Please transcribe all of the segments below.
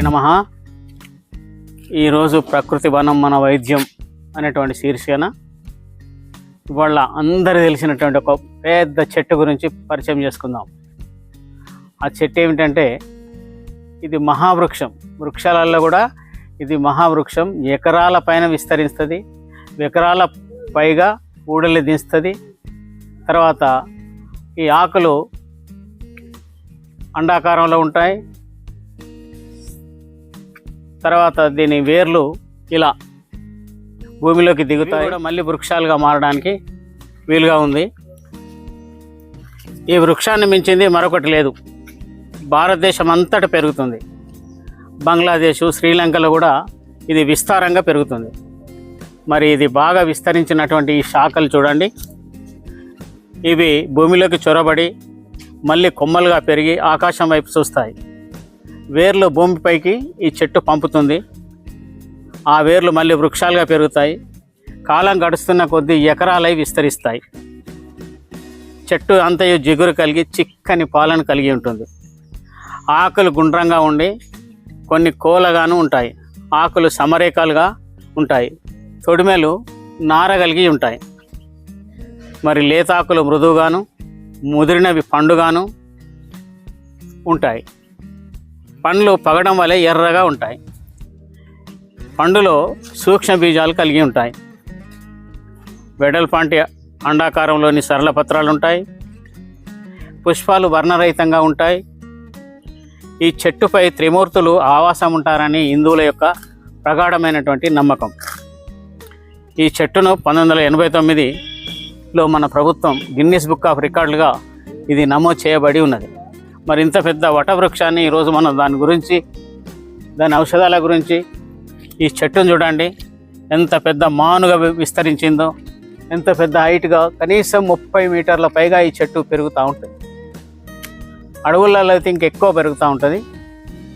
శ్రీమాత్రి నమ. ఈరోజు ప్రకృతి వనం మన వైద్యం అనేటువంటి శీర్షికన ఇవాళ అందరు తెలిసినటువంటి ఒక పెద్ద చెట్టు గురించి పరిచయం చేసుకుందాం. ఆ చెట్టు ఏమిటంటే ఇది మహావృక్షం. వృక్షాలలో కూడా ఇది మహావృక్షం. ఎకరాల పైన విస్తరిస్తుంది. ఎకరాల పైగా ఊడలు దించుతుంది. తర్వాత ఈ ఆకులు అండాకారంలో ఉంటాయి. తర్వాత దీని వేర్లు ఇలా భూమిలోకి దిగుతాయి. కూడా మళ్ళీ వృక్షాలుగా మారడానికి వీలుగా ఉంది. ఈ వృక్షాన్ని మించింది మరొకటి లేదు. భారతదేశం అంతటా పెరుగుతుంది. బంగ్లాదేశ్ శ్రీలంకలో కూడా ఇది విస్తారంగా పెరుగుతుంది. మరి ఇది బాగా విస్తరించినటువంటి ఈ శాఖలు చూడండి. ఇవి భూమిలోకి చొరబడి మళ్ళీ కొమ్మలుగా పెరిగి ఆకాశం వైపు చూస్తాయి. వేర్లు భూమిపైకి ఈ చెట్టు పంపుతుంది. ఆ వేర్లు మళ్ళీ వృక్షాలుగా పెరుగుతాయి. కాలం గడుస్తున్న కొద్దీ ఎకరాలై విస్తరిస్తాయి. చెట్టు అంతయు జిగురు కలిగి చిక్కని పాలను కలిగి ఉంటుంది. ఆకులు గుండ్రంగా ఉండి కొన్ని కోలగాను ఉంటాయి. ఆకులు సమరేఖలుగా ఉంటాయి. తొడిమెలు నార కలిగి ఉంటాయి. మరి లేతాకులు మృదువుగాను ముదిరినవి పండుగాను ఉంటాయి. పండ్లు పగడం వలె ఎర్రగా ఉంటాయి. పండులో సూక్ష్మ బీజాలు కలిగి ఉంటాయి. వెడల్పాంటి అండాకారంలోని సరళ పత్రాలు ఉంటాయి పుష్పాలు వర్ణరహితంగా ఉంటాయి. ఈ చెట్టుపై త్రిమూర్తులు ఆవాసం ఉంటారని హిందువుల యొక్క ప్రగాఢమైనటువంటి నమ్మకం. ఈ చెట్టును పంతొమ్మిది వందల ఎనభై తొమ్మిదిలో మన ప్రభుత్వం గిన్నీస్ బుక్ ఆఫ్ రికార్డులుగా ఇది నమోదు చేయబడి ఉన్నది. మరి ఇంత పెద్ద వటవృక్షాన్ని ఈరోజు మనం దాని గురించి దాని ఔషధాల గురించి ఈ చెట్టును చూడండి. ఎంత పెద్ద మానుగా వి- విస్తరించిందో ఎంత పెద్ద హైట్గా కనీసం ముప్పై మీటర్ల పైగా ఈ చెట్టు పెరుగుతూ ఉంటుంది. అడవులలో అయితే ఇంకెక్కువ పెరుగుతూ ఉంటుంది.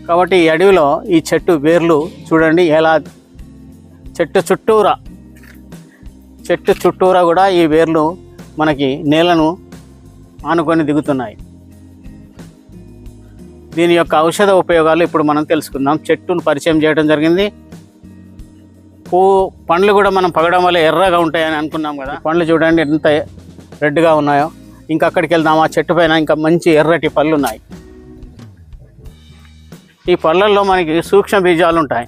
కాబట్టి ఈ అడవిలో ఈ చెట్టు వేర్లు చూడండి ఎలా చెట్టు చుట్టూరా చెట్టు చుట్టూరా కూడా ఈ వేర్లు మనకి నేలను ఆనుకొని దిగుతున్నాయి. దీని యొక్క ఔషధ ఉపయోగాలు ఇప్పుడు మనం తెలుసుకుందాం. చెట్టును పరిచయం చేయడం జరిగింది. పువ్వు పండ్లు కూడా మనం పగడం వల్ల ఎర్రగా ఉంటాయని అనుకున్నాం కదా. పండ్లు చూడండి ఎంత రెడ్గా ఉన్నాయో. ఇంకా అక్కడికి వెళ్దాం. ఆ చెట్టు పైన ఇంకా మంచి ఎర్రటి పళ్ళు ఉన్నాయి. ఈ పళ్ళల్లో మనకి సూక్ష్మ బీజాలు ఉంటాయి.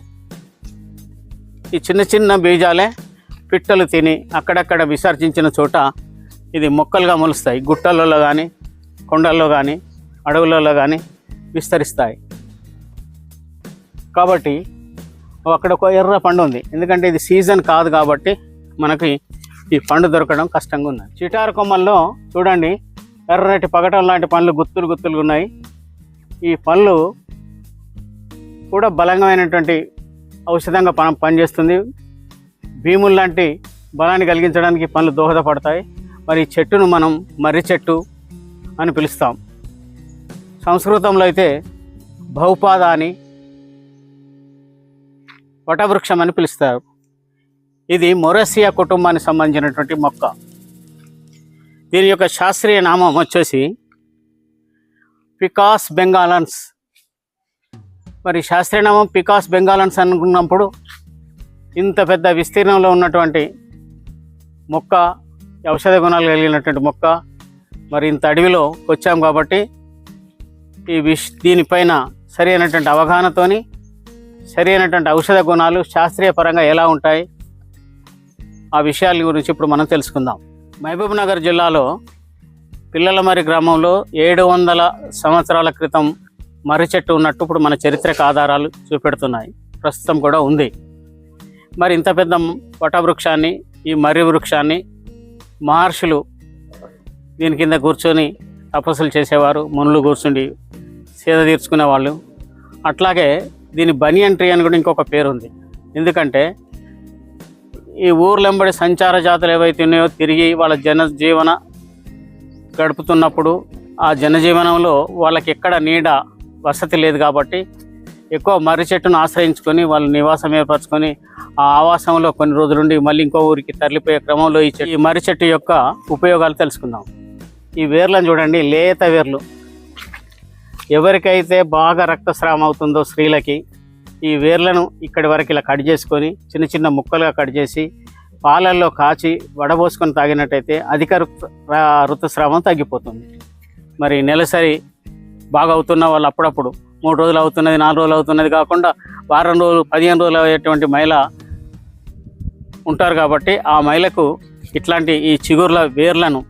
ఈ చిన్న చిన్న బీజాలే పిట్టలు తిని అక్కడక్కడ విసర్జించిన చోట ఇది మొక్కలుగా మొలుస్తాయి. గుట్టలలో కానీ కొండల్లో కానీ అడవులలో కానీ విస్తరిస్తాయి. కాబట్టి అక్కడ ఒక ఎర్ర పండు ఉంది. ఎందుకంటే ఇది సీజన్ కాదు కాబట్టి మనకి ఈ పండు దొరకడం కష్టంగా ఉంది చిటారు కొమ్మల్లో చూడండి ఎర్రటి పగటం లాంటి పండ్లు గుత్తులు గుత్తులు ఉన్నాయి. ఈ పళ్ళు కూడా బలమైనటువంటి ఔషధంగా పని పనిచేస్తుంది. భీములు లాంటి బలాన్ని కలిగించడానికి పండ్లు దోహదపడతాయి. మరి ఈ చెట్టును మనం మర్రి చెట్టు అని పిలుస్తాం. సంస్కృతంలో అయితే బహుపాద అని వటవృక్షం అని పిలుస్తారు. ఇది మొరసియా కుటుంబానికి సంబంధించినటువంటి మొక్క. దీని యొక్క శాస్త్రీయ నామం వచ్చేసి పికాస్ బెంగాలన్స్. మరి శాస్త్రీయ నామం పికాస్ బెంగాలన్స్ అనుకున్నప్పుడు ఇంత పెద్ద విస్తీర్ణంలో ఉన్నటువంటి మొక్క ఔషధ గుణాలు కలిగినటువంటి మొక్క మరి ఇంత అడవిలో వచ్చాం కాబట్టి ఈ విష్ దీనిపైన సరి అయినటువంటి అవగాహనతోని సరి అయినటువంటి ఔషధ గుణాలు శాస్త్రీయ పరంగా ఎలా ఉంటాయి ఆ విషయాల గురించి ఇప్పుడు మనం తెలుసుకుందాం. మహబూబ్ నగర్ జిల్లాలో పిల్లలమరి గ్రామంలో ఏడు వందల సంవత్సరాల క్రితం మర్రి చెట్టు ఉన్నట్టు ఇప్పుడు మన చరిత్రక ఆధారాలు చూపెడుతున్నాయి. ప్రస్తుతం కూడా ఉంది. మరి ఇంత పెద్ద వటవృక్షాన్ని ఈ మర్రి వృక్షాన్ని మహర్షులు దీని కింద కూర్చొని తపస్సులు చేసేవారు మునులు కూర్చుండి సేద తీర్చుకునేవాళ్ళు అట్లాగే దీని బనియన్ ట్రీ అని కూడా ఇంకొక పేరు ఉంది. ఎందుకంటే ఈ ఊర్లెంబడి సంచార జాతులు ఏవైతే ఉన్నాయో తిరిగి వాళ్ళ జన జీవన గడుపుతున్నప్పుడు ఆ జనజీవనంలో వాళ్ళకి ఎక్కడ నీడ వసతి లేదు కాబట్టి ఎక్కువ మర్రి చెట్టును ఆశ్రయించుకొని వాళ్ళు నివాసం ఏర్పరచుకొని ఆ ఆవాసంలో కొన్ని రోజులుండి మళ్ళీ ఇంకో ఊరికి తరలిపోయే క్రమంలో ఈ చెట్టు ఈ మర్రి చెట్టు యొక్క ఉపయోగాలు తెలుసుకుందాం. ఈ వేర్లను చూడండి లేత వేర్లు. ఎవరికైతే బాగా రక్తస్రావం అవుతుందో స్త్రీలకి ఈ వేర్లను ఇక్కడి వరకు ఇలా కట్ చేసుకొని చిన్న చిన్న ముక్కలుగా కట్ చేసి పాలల్లో కాచి వడబోసుకొని తాగినట్టయితే అధిక ఋతు- ఋతుస్రావం తగ్గిపోతుంది. మరి నెలసరి బాగా అవుతున్న వాళ్ళు అప్పుడప్పుడు మూడు రోజులు అవుతున్నది నాలుగు రోజులు అవుతున్నది కాకుండా వారం రోజులు పదిహేను రోజులు అయ్యేటువంటి మహిళ ఉంటారు కాబట్టి ఆ మహిళకు ఇట్లాంటి ఈ చిగుర్ల వేర్లను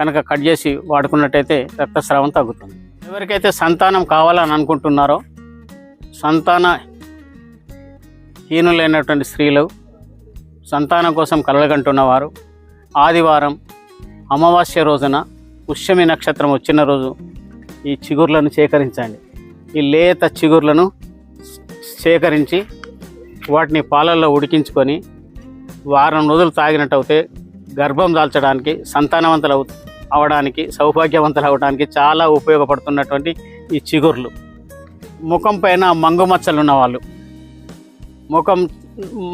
కనుక కట్ చేసి వాడుకున్నట్టయితే రక్తస్రావం తగ్గుతుంది. ఎవరికైతే సంతానం కావాలని అనుకుంటున్నారో సంతాన హీనులైనటువంటి స్త్రీలు సంతానం కోసం కలగంటున్నవారు ఆదివారం అమావాస్య రోజున పుష్యమి నక్షత్రం వచ్చిన రోజు ఈ చిగుర్లను సేకరించండి. ఈ లేత చిగుర్లను సేకరించి వాటిని పాలల్లో ఉడికించుకొని వారం రోజులు తాగినట్టు అవుతే గర్భం దాల్చడానికి సంతానవంతులు అవు అవడానికి సౌభాగ్యవంతులు అవడానికి చాలా ఉపయోగపడుతున్నటువంటి ఈ చిగుర్లు. ముఖం పైన మంగు మచ్చలు ఉన్నవాళ్ళు ముఖం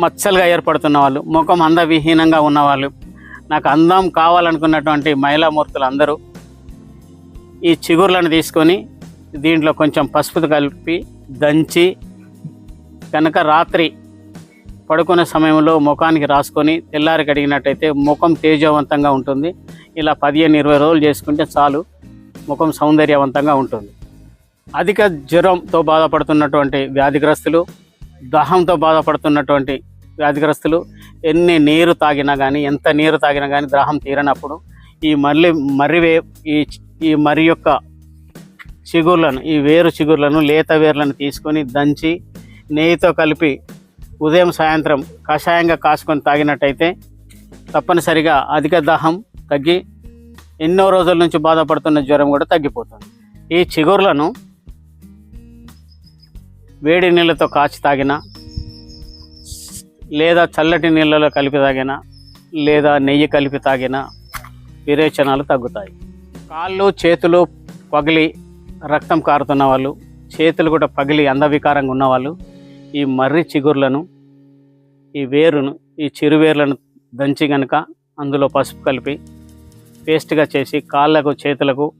మచ్చలుగా ఏర్పడుతున్న వాళ్ళు ముఖం అందవిహీనంగా ఉన్నవాళ్ళు నాకు అందం కావాలనుకున్నటువంటి మహిళామూర్తులు అందరూ ఈ చిగుర్లను తీసుకొని దీంట్లో కొంచెం పసుపు కలిపి దంచి కనుక రాత్రి పడుకునే సమయంలో ముఖానికి రాసుకొని తెల్లారి కడిగినట్టయితే ముఖం తేజవంతంగా ఉంటుంది. ఇలా పదిహేను ఇరవై రోజులు చేసుకుంటే చాలు. ముఖం సౌందర్యవంతంగా ఉంటుంది. అధిక జ్వరంతో బాధపడుతున్నటువంటి వ్యాధిగ్రస్తులు దాహంతో బాధపడుతున్నటువంటి వ్యాధిగ్రస్తులు ఎన్ని నీరు తాగినా కానీ ఎంత నీరు తాగినా కానీ దాహం తీరనప్పుడు ఈ మల్లి మర్రివే ఈ ఈ మర్రి యొక్క చిగుర్లను ఈ వేరు చిగుర్లను లేత వేర్లను తీసుకొని దంచి నెయ్యితో కలిపి ఉదయం సాయంత్రం కషాయంగా కాసుకొని తాగినట్టయితే తప్పనిసరిగా అధిక దాహం తగ్గి ఎన్నో రోజుల నుంచి బాధపడుతున్న జ్వరం కూడా తగ్గిపోతుంది. ఈ చిగుర్లను వేడి నీళ్ళతో కాచి తాగిన లేదా చల్లటి నీళ్ళలో కలిపి తాగిన లేదా నెయ్యి కలిపి తాగిన విరేచనాలు తగ్గుతాయి. కాళ్ళు చేతులు పగిలి రక్తం కారుతున్న వాళ్ళు చేతులు కూడా పగిలి అందవికారంగా ఉన్నవాళ్ళు ఈ మర్రి చిగుర్లను ఈ వేరును ఈ చిరువేర్లను దంచి గనక అందులో పసుపు కలిపి పేస్ట్గా చేసి కాళ్ళకు చేతులకు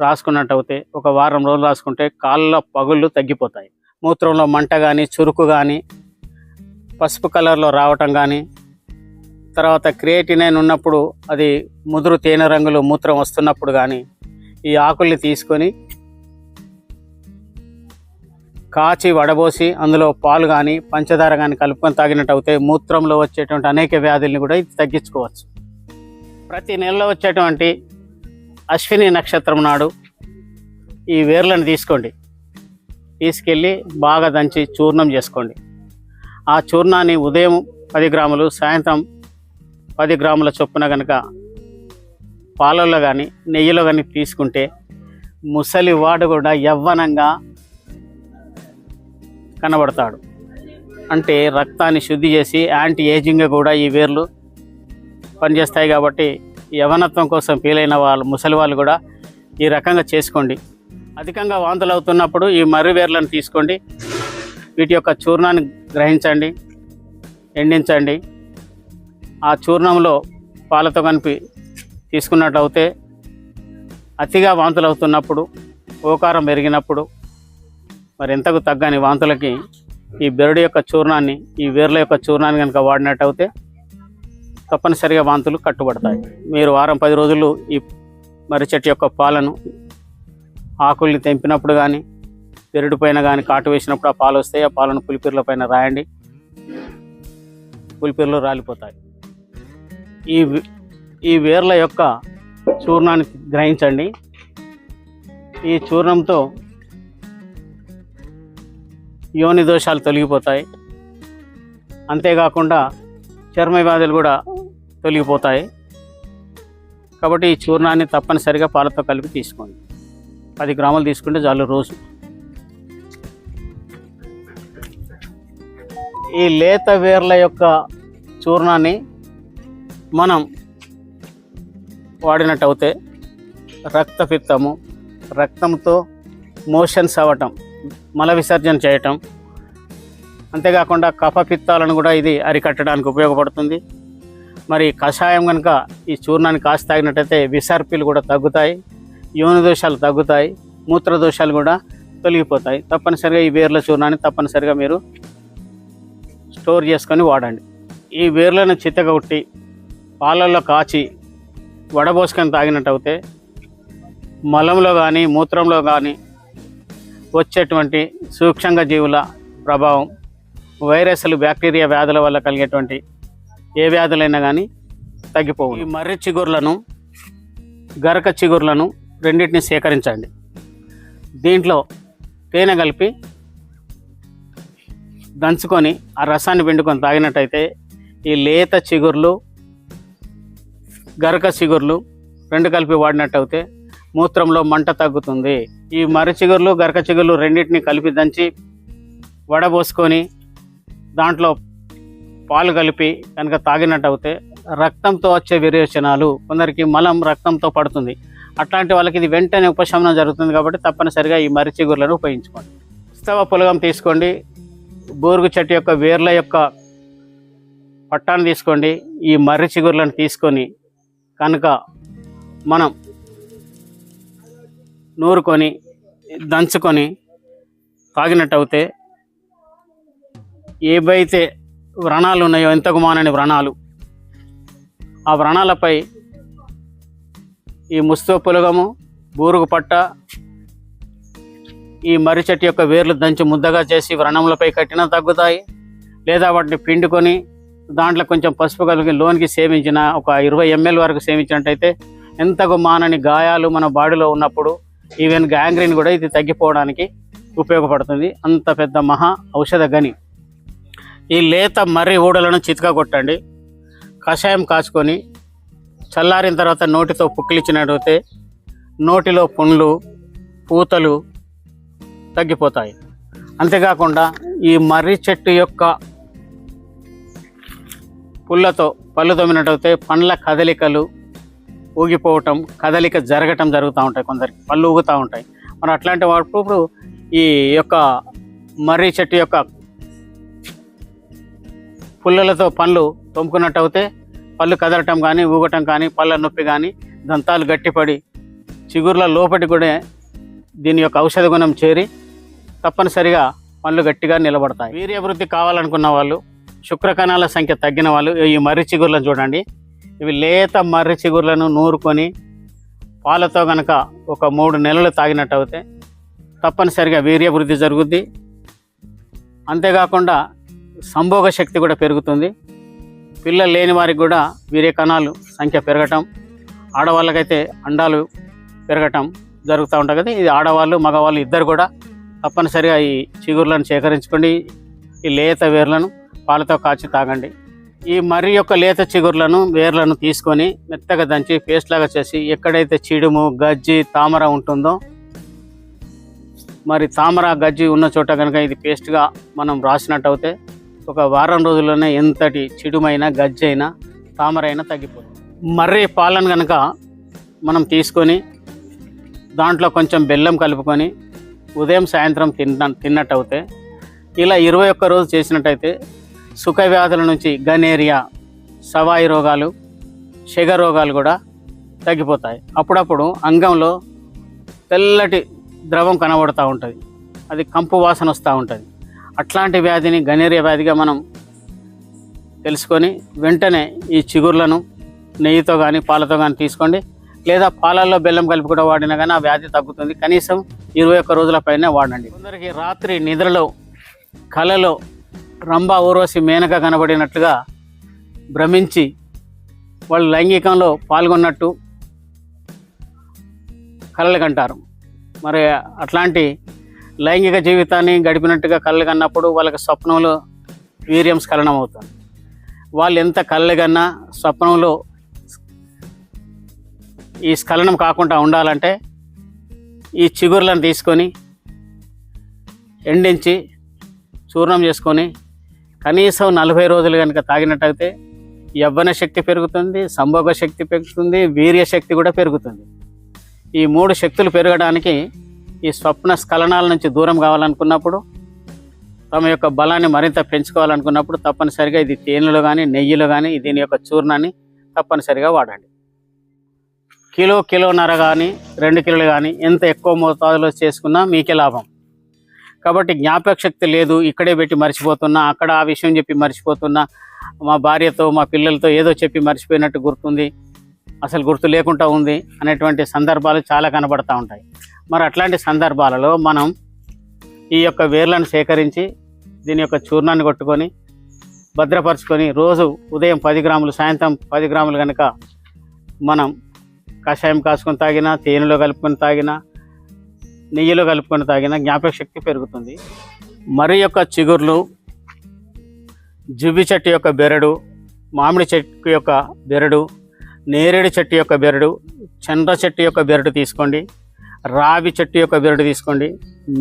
రాసుకున్నట్టు ఒక వారం రోజులు రాసుకుంటే కాళ్ళ పగుళ్ళు తగ్గిపోతాయి. మూత్రంలో మంట కానీ చురుకు కానీ పసుపు కలర్లో రావటం కానీ తర్వాత క్రియేటినైన్ ఉన్నప్పుడు అది ముదురు తేనె రంగులో మూత్రం వస్తున్నప్పుడు కానీ ఈ ఆకుల్ని తీసుకొని కాచి వడబోసి అందులో పాలు కానీ పంచదార కానీ కలుపుకొని తాగినట్టు మూత్రంలో వచ్చేటువంటి అనేక వ్యాధుల్ని కూడా ఇది తగ్గించుకోవచ్చు. ప్రతి నెలలో వచ్చేటువంటి అశ్విని నక్షత్రం నాడు ఈ వేర్లను తీసుకోండి. తీసుకెళ్ళి బాగా దంచి చూర్ణం చేసుకోండి. ఆ చూర్ణాన్ని ఉదయం పది గ్రాములు సాయంత్రం పది గ్రాముల చొప్పున కనుక పాలల్లో కానీ నెయ్యిలో కానీ తీసుకుంటే ముసలి వాడు కూడా యవ్వనంగా కనబడతాడు. అంటే రక్తాన్ని శుద్ధి చేసి యాంటీ ఏజింగ్ కూడా ఈ వేర్లు పనిచేస్తాయి కాబట్టి యవనత్వం కోసం ఫీలైన వాళ్ళు ముసలి వాళ్ళు కూడా ఈ రకంగా చేసుకోండి. అధికంగా వాంతులు అవుతున్నప్పుడు ఈ మర్రి వేర్లను తీసుకోండి. వీటి యొక్క చూర్ణాన్ని గ్రహించండి ఎండించండి. ఆ చూర్ణంలో పాలతో కలిపి తీసుకున్నట్లయితే అతిగా వాంతులు అవుతున్నప్పుడు ఓకారం పెరిగినప్పుడు మరి ఎంతకు తగ్గని వాంతులకి ఈ బెరడు యొక్క చూర్ణాన్ని ఈ వేర్ల యొక్క చూర్ణాన్ని కనుక వాడినట్టయితే తప్పనిసరిగా వాంతులు కట్టుబడతాయి. మీరు వారం పది రోజులు ఈ మర్రి చెట్టు యొక్క పాలను ఆకుల్ని తెంపినప్పుడు కానీ బెరడు పైన కానీ కాటు వేసినప్పుడు ఆ పాలు వస్తాయి. ఆ పాలను పులిపిర్ల పైన రాయండి. పులిపిర్లు రాలిపోతాయి. ఈ ఈ వేర్ల యొక్క చూర్ణాన్ని గ్రహించండి. ఈ చూర్ణంతో యోని దోషాలు తొలగిపోతాయి. అంతేకాకుండా చర్మ వ్యాధులు కూడా తొలగిపోతాయి. కాబట్టి ఈ చూర్ణాన్ని తప్పనిసరిగా పాలతో కలిపి తీసుకోండి. పది గ్రాములు తీసుకుంటే చాలు రోజు. ఈ లేత వేర్ల యొక్క చూర్ణాన్ని మనం వాడినట్టు అవుతే రక్తపిత్తము రక్తంతో మోషన్స్ అవ్వటం మల విసర్జన చేయటం. అంతేకాకుండా కఫపిత్తాలను కూడా ఇది అరికట్టడానికి ఉపయోగపడుతుంది. మరి కషాయం కనుక ఈ చూర్ణాన్ని కాసి తాగినట్టయితే విసర్పిలు కూడా తగ్గుతాయి యోని దోషాలు తగ్గుతాయి మూత్ర దోషాలు కూడా తొలగిపోతాయి. తప్పనిసరిగా ఈ వేర్ల చూర్ణాన్ని తప్పనిసరిగా మీరు స్టోర్ చేసుకొని వాడండి. ఈ వేర్లను చిత్తగొట్టి పాలల్లో కాచి వడబోసుకొని తాగినట్టు అయితే మలంలో కానీ మూత్రంలో కానీ వచ్చేటువంటి సూక్ష్మంగా జీవుల ప్రభావం వైరస్లు బ్యాక్టీరియా వ్యాధుల వల్ల కలిగేటువంటి ఏ వ్యాధులైనా కానీ తగ్గిపోవు ఈ మర్రి చిగుర్లను గరక చిగుర్లను రెండింటిని సేకరించండి. దీంట్లో తేనె కలిపి దంచుకొని ఆ రసాన్ని పిండుకొని తాగినట్టయితే ఈ లేత చిగుర్లు గరక చిగుర్లు రెండు కలిపి వాడినట్టు అయితే మూత్రంలో మంట తగ్గుతుంది. ఈ మర్రి చిగుర్లు గరక చిగుర్లు రెండింటిని కలిపి దంచి వడబోసుకొని దాంట్లో పాలు కలిపి కనుక తాగినట్టయితే రక్తంతో వచ్చే విరేచనాలు కొందరికి మలం రక్తంతో పడుతుంది. అట్లాంటి వాళ్ళకి ఇది వెంటనే ఉపశమనం జరుగుతుంది కాబట్టి తప్పనిసరిగా ఈ మర్రి చిగుర్లను ఉపయోగించుకోండి. ఉత్సవ పులగం తీసుకోండి. బూరుగు చెట్టు యొక్క వేర్ల యొక్క పట్టాన్ని తీసుకోండి. ఈ మర్రి చిగుర్లను తీసుకొని కనుక మనం నూరుకొని దంచుకొని తాగినట్టు అయితే ఏవైతే వ్రణాలు ఉన్నాయో ఎంతకు మానని వ్రణాలు ఆ వ్రణాలపై ఈ ముస్తో పులగము బూరుగు పట్ట ఈ మర్రి చెట్టు యొక్క వేర్లు దంచి ముద్దగా చేసి వ్రణములపై కట్టినా తగ్గుతాయి. లేదా వాటిని పిండుకొని దాంట్లో కొంచెం పసుపు కలిపి లోనికి సేవించిన ఒక ఇరవై ఎంఎల్ వరకు సేవించినట్టయితే ఎంతకు మానని గాయాలు మన బాడీలో ఉన్నప్పుడు ఈవెన్ గ్యాంగ్రీన్ కూడా ఇది తగ్గిపోవడానికి ఉపయోగపడుతుంది. అంత పెద్ద మహా ఔషధ గని. ఈ లేత మర్రి ఊడలను చితక కొట్టండి. కషాయం కాచుకొని చల్లారిన తర్వాత నోటితో పుక్కిలిచ్చినట్టయితే నోటిలో పుండ్లు పూతలు తగ్గిపోతాయి. అంతేకాకుండా ఈ మర్రి చెట్టు యొక్క పుల్లతో పళ్ళు తొమ్మినట్టయితే పండ్ల కదలికలు ఊగిపోవటం కదలిక జరగటం జరుగుతూ ఉంటాయి కొందరికి పళ్ళు ఊగుతూ ఉంటాయి. మరి అట్లాంటి వాడు ఈ యొక్క మర్రి చెట్టు యొక్క పుల్లలతో పళ్ళు తొమ్ముకున్నట్టు అయితే పళ్ళు కదలటం కానీ ఊగటం కానీ పళ్ళ నొప్పి కానీ దంతాలు గట్టిపడి చిగుర్ల లోపటి కూడా దీని యొక్క ఔషధ గుణం చేరి తప్పనిసరిగా పళ్ళు గట్టిగా నిలబడతాయి. వీర్యవృద్ధి కావాలనుకున్న వాళ్ళు శుక్రకణాల సంఖ్య తగ్గిన వాళ్ళు ఈ మర్రి చిగుర్లను చూడండి. ఇవి లేత మర్రి చిగుర్లను నూరుకొని పాలతో కనుక ఒక మూడు నెలలు తాగినట్టు అవుతే తప్పనిసరిగా వీర్యవృద్ధి జరుగుద్ది. అంతేకాకుండా సంభోగ శక్తి కూడా పెరుగుతుంది. పిల్లలు లేని వారికి కూడా వీర్య కణాలు సంఖ్య పెరగటం ఆడవాళ్ళకైతే అండాలు పెరగటం జరుగుతూ ఉంటుంది కదా. ఇది ఆడవాళ్ళు మగవాళ్ళు ఇద్దరు కూడా తప్పనిసరిగా ఈ చిగుర్లను సేకరించుకోండి. ఈ లేత వేర్లను పాలతో కాచి తాగండి. ఈ మర్రి యొక్క లేత చిగుర్లను వేర్లను తీసుకొని మెత్తగా దంచి పేస్ట్ లాగా చేసి ఎక్కడైతే చీడుము గజ్జి తామర ఉంటుందో మరి తామర గజ్జి ఉన్న చోట కనుక ఇది పేస్ట్గా మనం రాసినట్టు అయితే ఒక వారం రోజుల్లోనే ఎంతటి చిడుమైన గజ్జి అయినా తామర అయినా తగ్గిపోతుంది. మర్రి పాలను కనుక మనం తీసుకొని దాంట్లో కొంచెం బెల్లం కలుపుకొని ఉదయం సాయంత్రం తిన్న తిన్నట్టయితే ఇలా ఇరవై ఒక్క రోజు చేసినట్టయితే సుఖ వ్యాధుల నుంచి గనేరియా సవాయి రోగాలు షుగర్ రోగాలు కూడా తగ్గిపోతాయి. అప్పుడప్పుడు అంగంలో తెల్లటి ద్రవం కనబడుతూ ఉంటుంది. అది కంపు వాసన వస్తూ ఉంటుంది. అట్లాంటి వ్యాధిని గనేరియా వ్యాధిగా మనం తెలుసుకొని వెంటనే ఈ చిగుర్లను నెయ్యితో కానీ పాలతో కానీ తీసుకోండి. లేదా పాలల్లో బెల్లం కలిపి కూడా వాడినా కానీ ఆ వ్యాధి తగ్గుతుంది. కనీసం ఇరవై ఒక్క రోజుల పైన వాడండి. కొందరికి రాత్రి నిద్రలో కలలో రంభా ఊర్వశి మేనక కనబడినట్లుగా భ్రమించి వాళ్ళు లైంగికంలో పాల్గొన్నట్టు కలలు కంటారు. మరి అట్లాంటి లైంగిక జీవితాన్ని గడిపినట్టుగా కళ్ళు కన్నప్పుడు వాళ్ళకి స్వప్నంలో వీర్యం స్ఖలనం అవుతుంది వాళ్ళు ఎంత కళ్ళు కన్నా స్వప్నంలో ఈ స్ఖలనం కాకుండా ఉండాలంటే ఈ చిగుర్లను తీసుకొని ఎండించి చూర్ణం చేసుకొని కనీసం నలభై రోజులు కనుక తాగినట్టయితే యవ్వన శక్తి పెరుగుతుంది సంభోగ శక్తి పెరుగుతుంది వీర్య శక్తి కూడా పెరుగుతుంది. ఈ మూడు శక్తులు పెరగడానికి ఈ స్వప్న స్ఖలనాల నుంచి దూరం కావాలనుకున్నప్పుడు తమ యొక్క బలాన్ని మరింత పెంచుకోవాలనుకున్నప్పుడు తప్పనిసరిగా ఇది తేనెలో కానీ నెయ్యిలో కానీ దీని యొక్క చూర్ణాన్ని తప్పనిసరిగా వాడండి. కిలో కిలోన్నర కానీ రెండు కిలోలు కానీ ఎంత ఎక్కువ మోతాదులో చేసుకున్నా మీకే లాభం. కాబట్టి జ్ఞాపక శక్తి లేదు ఇక్కడే పెట్టి మర్చిపోతున్నా అక్కడ ఆ విషయం చెప్పి మర్చిపోతున్నా మా భార్యతో మా పిల్లలతో ఏదో చెప్పి మర్చిపోయినట్టు గుర్తుంది అసలు గుర్తు లేకుండా ఉంది అనేటువంటి సందర్భాలు చాలా కనబడతా ఉంటాయి. మరి అట్లాంటి సందర్భాలలో మనం ఈ యొక్క వేర్లను సేకరించి దీని యొక్క చూర్ణాన్ని కొట్టుకొని భద్రపరుచుకొని రోజు ఉదయం పది గ్రాములు సాయంత్రం పది గ్రాములు కనుక మనం కషాయం కాసుకొని తాగినా తేనెలో కలుపుకొని తాగినా నెయ్యిలో కలుపుకొని తాగిన జ్ఞాపక శక్తి పెరుగుతుంది. మరి యొక్క చిగుర్లు జుబ్బి చెట్టు యొక్క బెరడు మామిడి చెట్టు యొక్క బెరడు నేరేడు చెట్టు యొక్క బెరడు చంద్ర చెట్టు యొక్క బెరడు తీసుకోండి రావి చెట్టు యొక్క బెరడు తీసుకోండి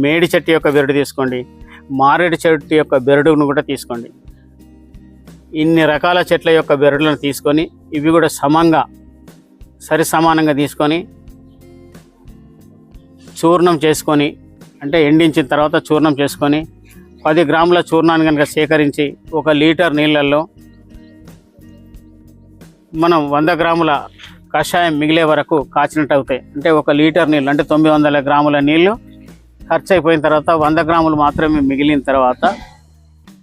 మేడి చెట్టు యొక్క బెరడు తీసుకోండి మారేడు చెట్టు యొక్క బెరడును కూడా తీసుకోండి. ఇన్ని రకాల చెట్ల యొక్క బెరడులను తీసుకొని ఇవి కూడా సమంగా సరి సమానంగా తీసుకొని చూర్ణం చేసుకొని అంటే ఎండించిన తర్వాత చూర్ణం చేసుకొని పది గ్రాముల చూర్ణాన్ని కనుక సేకరించి ఒక లీటర్ నీళ్ళల్లో మనం వంద గ్రాముల కషాయం మిగిలే వరకు కాచినట్టు అవుతాయి అంటే ఒక లీటర్ నీళ్ళు అంటే తొమ్మిది వందల గ్రాముల నీళ్ళు ఖర్చు అయిపోయిన తర్వాత వంద గ్రాములు మాత్రమే మిగిలిన తర్వాత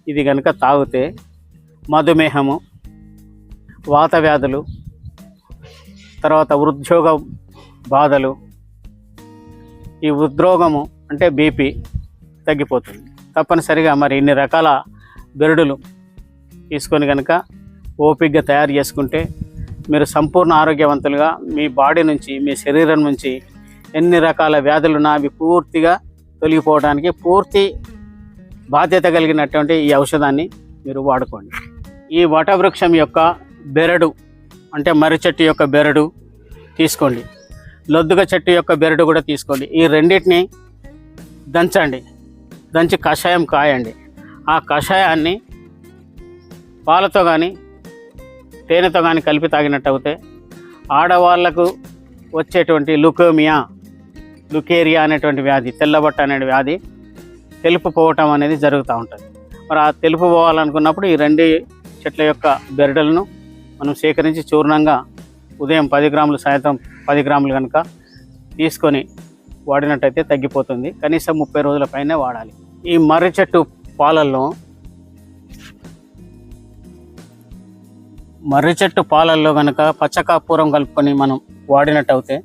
ఇది కనుక తాగితే మధుమేహము వాత వ్యాధులు తర్వాత వృద్యోగ బాధలు ఈ ఉద్రోగము అంటే బీపీ తగ్గిపోతుంది. తప్పనిసరిగా మరి ఇన్ని రకాల బెరడులు తీసుకొని కనుక ఓపికగా తయారు చేసుకుంటే మీరు సంపూర్ణ ఆరోగ్యవంతులుగా మీ బాడీ నుంచి మీ శరీరం నుంచి ఎన్ని రకాల వ్యాధులున్నా అవి పూర్తిగా తొలగిపోవడానికి పూర్తి బాధ్యత కలిగినటువంటి ఈ ఔషధాన్ని మీరు వాడుకోండి. ఈ వటవృక్షం యొక్క బెరడు అంటే మర్రి చెట్టు యొక్క బెరడు తీసుకోండి. లొద్దుగ చెట్టు యొక్క బెరడు కూడా తీసుకోండి. ఈ రెండింటిని దంచండి. దంచి కషాయం కాయండి. ఆ కషాయాన్ని పాలతో కానీ తేనెతో కానీ కలిపి తాగినట్టు అవుతే ఆడవాళ్ళకు వచ్చేటువంటి లుకోమియా లుకేరియా అనేటువంటి వ్యాధి తెల్లబట్ట అనే వ్యాధి తెలుపు పోవటం అనేది జరుగుతూ ఉంటుంది. మరి ఆ తెలుపు పోవాలనుకున్నప్పుడు ఈ రెండు చెట్ల యొక్క బెరడులను మనం సేకరించి చూర్ణంగా ఉదయం పది గ్రాములు సాయంత్రం పది గ్రాములు కనుక తీసుకొని వాడినట్టయితే తగ్గిపోతుంది. కనీసం ముప్పై రోజుల పైనే వాడాలి. ఈ మర్రి చెట్టు పాలల్లో మర్రి చెట్టు పాలల్లో కనుక పచ్చకర్పూరం కలుపుకొని మనం వాడినట్టు అవుతే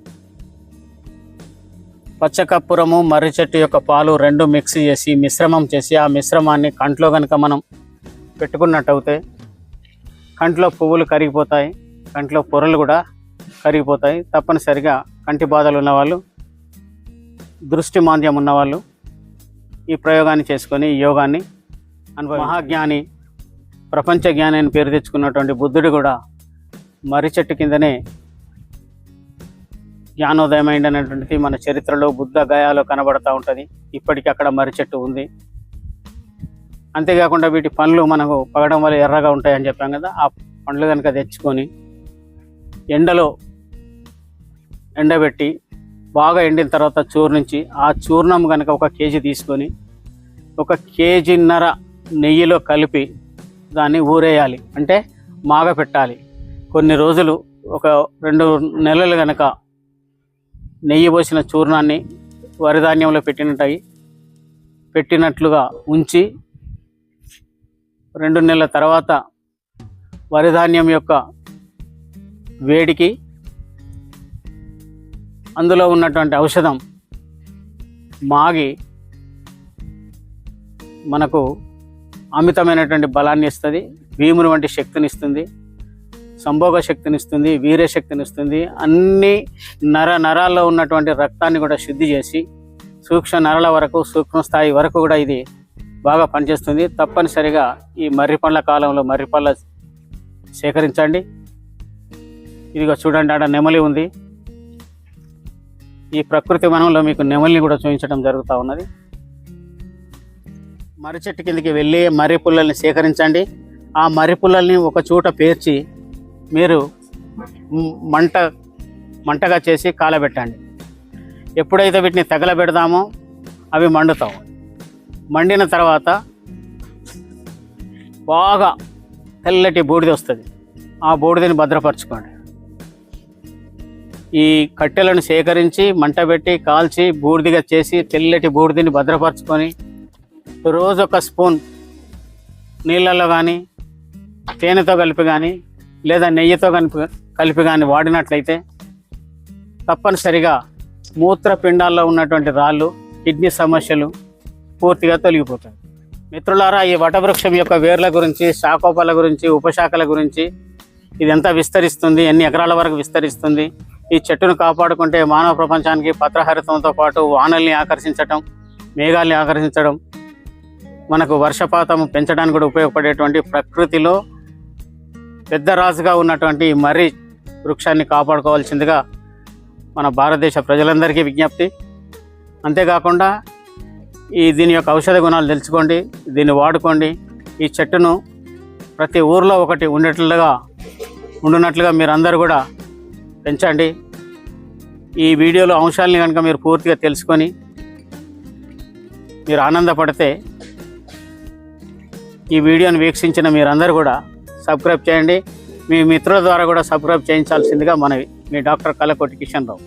పచ్చకర్పూరము మర్రి చెట్టు యొక్క పాలు రెండు మిక్స్ చేసి మిశ్రమం చేసి ఆ మిశ్రమాన్ని కంట్లో కనుక మనం పెట్టుకున్నట్టయితే కంట్లో పువ్వులు కరిగిపోతాయి. కంట్లో పొరలు కూడా కరిగిపోతాయి. తప్పనిసరిగా కంటి బాధలు ఉన్నవాళ్ళు దృష్టి మాంద్యం ఉన్నవాళ్ళు ఈ ప్రయోగాన్ని చేసుకొని ఈ యోగాన్ని అనుభవ మహాజ్ఞాని ప్రపంచ జ్ఞాని అని పేరు తెచ్చుకున్నటువంటి బుద్ధుడు కూడా మర్రి చెట్టు కిందనే జ్ఞానోదయం అనేటువంటిది మన చరిత్రలో బుద్ధ గయాలో కనబడతా ఉంటుంది. ఇప్పటికీ అక్కడ మర్రి చెట్టు ఉంది. అంతేకాకుండా వీటి పండ్లు మనకు పగడం వల్ల ఎర్రగా ఉంటాయని చెప్పాం కదా ఆ పండ్లు కనుక తెచ్చుకొని ఎండలో ఎండబెట్టి బాగా ఎండిన తర్వాత చూర్ణించి ఆ చూర్ణం కనుక ఒక కేజీ తీసుకొని ఒక కేజీన్నర నెయ్యిలో కలిపి దాన్ని ఊరేయాలి. అంటే మాగ పెట్టాలి. కొన్ని రోజులు ఒక రెండు నెలలు కనుక నెయ్యి పోసిన చూర్ణాన్ని వరిధాన్యంలో పెట్టినట్టయి పెట్టినట్లుగా ఉంచి రెండు నెలల తర్వాత వరిధాన్యం యొక్క వేడికి అందులో ఉన్నటువంటి ఔషధం మాగి మనకు అమితమైనటువంటి బలాన్ని ఇస్తుంది భీముని వంటి శక్తిని ఇస్తుంది సంభోగ శక్తినిస్తుంది ఇస్తుంది శక్తిని ఇస్తుంది అన్ని నర నరాల్లో ఉన్నటువంటి రక్తాన్ని కూడా శుద్ధి చేసి సూక్ష్మ నరల వరకు సూక్ష్మ స్థాయి వరకు కూడా ఇది బాగా పనిచేస్తుంది. తప్పనిసరిగా ఈ మర్రి పండ్ల కాలంలో మర్రి పండ్ల సేకరించండి. ఇదిగో చూడండి ఆడ నెమలి ఉంది. ఈ ప్రకృతి వనంలో మీకు నెమలిని కూడా చూపించడం జరుగుతూ ఉన్నది. మర్రి చెట్టు కిందకి వెళ్ళి మర్రి పుల్లల్ని సేకరించండి. ఆ మర్రి పుల్లల్ని ఒక చోట పేర్చి మీరు మంట మంటగా చేసి కాలబెట్టండి. ఎప్పుడైతే వీటిని తగలబెడదామో అవి మండుతావు. మండిన తర్వాత బాగా తెల్లటి బూడిద వస్తుంది. ఆ బూడిదని భద్రపరచుకోండి. ఈ కట్టెలను సేకరించి మంట పెట్టి కాల్చి బూడిదిగా చేసి తెల్లటి బూడిదని భద్రపరచుకొని రోజు ఒక స్పూన్ నీళ్ళల్లో కానీ తేనెతో కలిపి కానీ లేదా నెయ్యితో కలిపి కలిపి కానీ వాడినట్లయితే తప్పనిసరిగా మూత్రపిండాల్లో ఉన్నటువంటి రాళ్ళు కిడ్నీ సమస్యలు పూర్తిగా తొలగిపోతాయి. మిత్రులారా ఈ వటవృక్షం యొక్క వేర్ల గురించి శాఖోపాల గురించి ఉపశాఖల గురించి ఇది ఎంత విస్తరిస్తుంది ఎన్ని ఎకరాల వరకు విస్తరిస్తుంది ఈ చెట్టును కాపాడుకుంటే మానవ ప్రపంచానికి పత్రహరితంతో పాటు వానల్ని ఆకర్షించటం మేఘాల్ని ఆకర్షించడం మనకు వర్షపాతం పెంచడానికి కూడా ఉపయోగపడేటువంటి ప్రకృతిలో పెద్ద రాజుగా ఉన్నటువంటి మర్రి వృక్షాన్ని కాపాడుకోవాల్సిందిగా మన భారతదేశ ప్రజలందరికీ విజ్ఞప్తి. అంతేకాకుండా ఈ దీని యొక్క ఔషధ గుణాలు తెలుసుకోండి దీన్ని వాడుకోండి. ఈ చెట్టును ప్రతి ఊర్లో ఒకటి ఉండేట్లుగా ఉండునట్లుగా మీరందరూ కూడా పెంచండి. ఈ వీడియోలో అంశాలని కనుక మీరు పూర్తిగా తెలుసుకొని మీరు ఆనందపడితే ఈ వీడియోను వీక్షించిన మీరందరూ కూడా సబ్స్క్రైబ్ చేయండి. మీ మిత్రుల ద్వారా కూడా సబ్స్క్రైబ్ చేయించాల్సిందిగా మనవి మీ డాక్టర్ కలకోటి కిషన్ రావు.